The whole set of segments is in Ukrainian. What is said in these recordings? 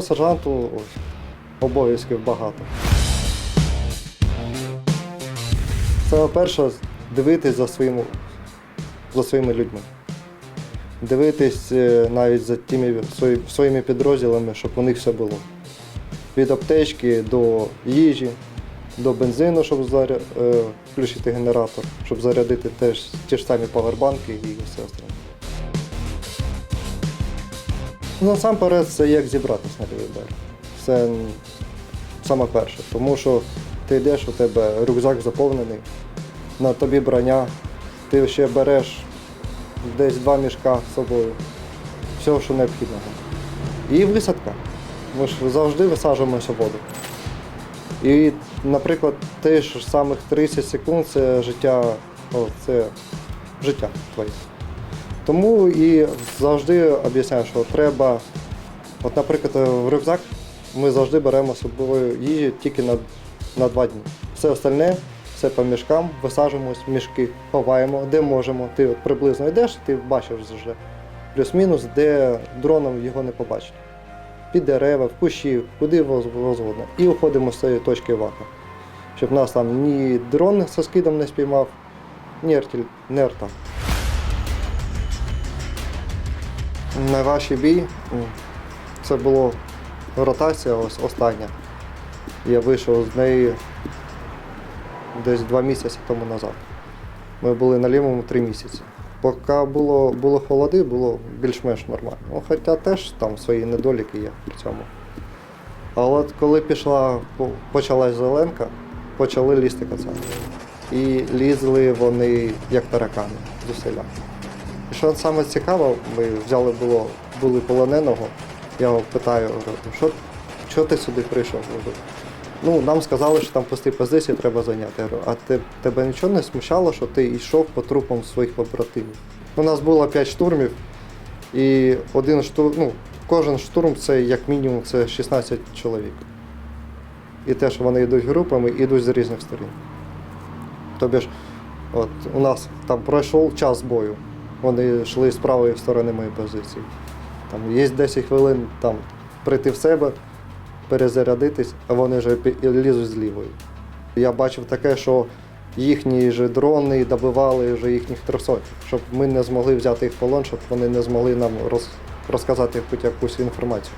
Старшого сержанту обов'язків багато. Це перше дивитись за своїми, за своїми людьми. Дивитись е, навіть за тими своїми підрозділами, щоб у них все було. Від аптечки до їжі, до бензину, щоб заря... е, включити генератор, щоб зарядити теж ті ж самі павербанки і все остальне. Насамперед, це як зібратися на лівий берег. Це саме перше. Тому що ти йдеш, у тебе рюкзак заповнений, на тобі броня, ти ще береш десь два мішка з собою, всього, що необхідного. І висадка. Ми ж завжди висаджуємося в воду. І, наприклад, те ж самих 30 секунд це життя, о, це життя твоє. Тому і завжди об'ясняю, що треба, от, наприклад, в рюкзак ми завжди беремо з собою їжі тільки на, на два дні. Все остальне, все по мішкам, висаджуємось, мішки ховаємо, де можемо. Ти от приблизно йдеш, ти бачиш вже плюс-мінус, де дроном його не побачить. Під дерева, в кущі, куди воз- згодно. І уходимо з цієї точки вака. Щоб нас там ні дрон зі скидом не спіймав, ні артиль... не арта. Найважчий бій це була ротація ось остання. Я вийшов з неї десь два місяці тому назад. Ми були на лівому три місяці. Поки було, було холоди, було більш-менш нормально. Ну, хоча теж там свої недоліки є при цьому. А от коли пішла, почалась зеленка, почали лізти кацапи. І лізли вони як таракани зусилля. Що саме цікаво, ми взяли було, були полоненого, я його питаю, що, що ти сюди прийшов? Ну, нам сказали, що там пусті позиції треба зайняти. А те- тебе нічого не смущало, що ти йшов по трупам своїх побратимів? У нас було 5 штурмів, і один штурм, ну, кожен штурм це як мінімум це 16 чоловік. І те, що вони йдуть групами, йдуть з різних сторін. Тобі ж, от у нас там пройшов час бою. Вони йшли з правої сторони моєї позиції. Там є 10 хвилин там прийти в себе, перезарядитись, а вони вже лізуть з лівої. Я бачив таке, що їхні ж дрони добивали вже їхніх трьохсотів, щоб ми не змогли взяти їх в полон, щоб вони не змогли нам роз, розказати хоч якусь інформацію.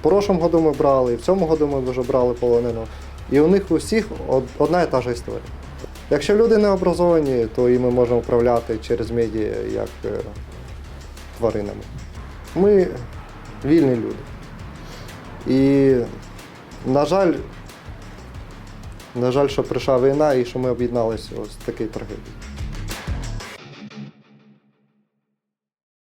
В прошлому году ми брали, і в цьому году ми вже брали полоненого. І у них у всіх одна і та ж історія. Якщо люди не образовані, то і ми можемо управляти через медіа як е, тваринами. Ми вільні люди. І, на жаль, на жаль, що прийшла війна і що ми об'єдналися в такій трагедії.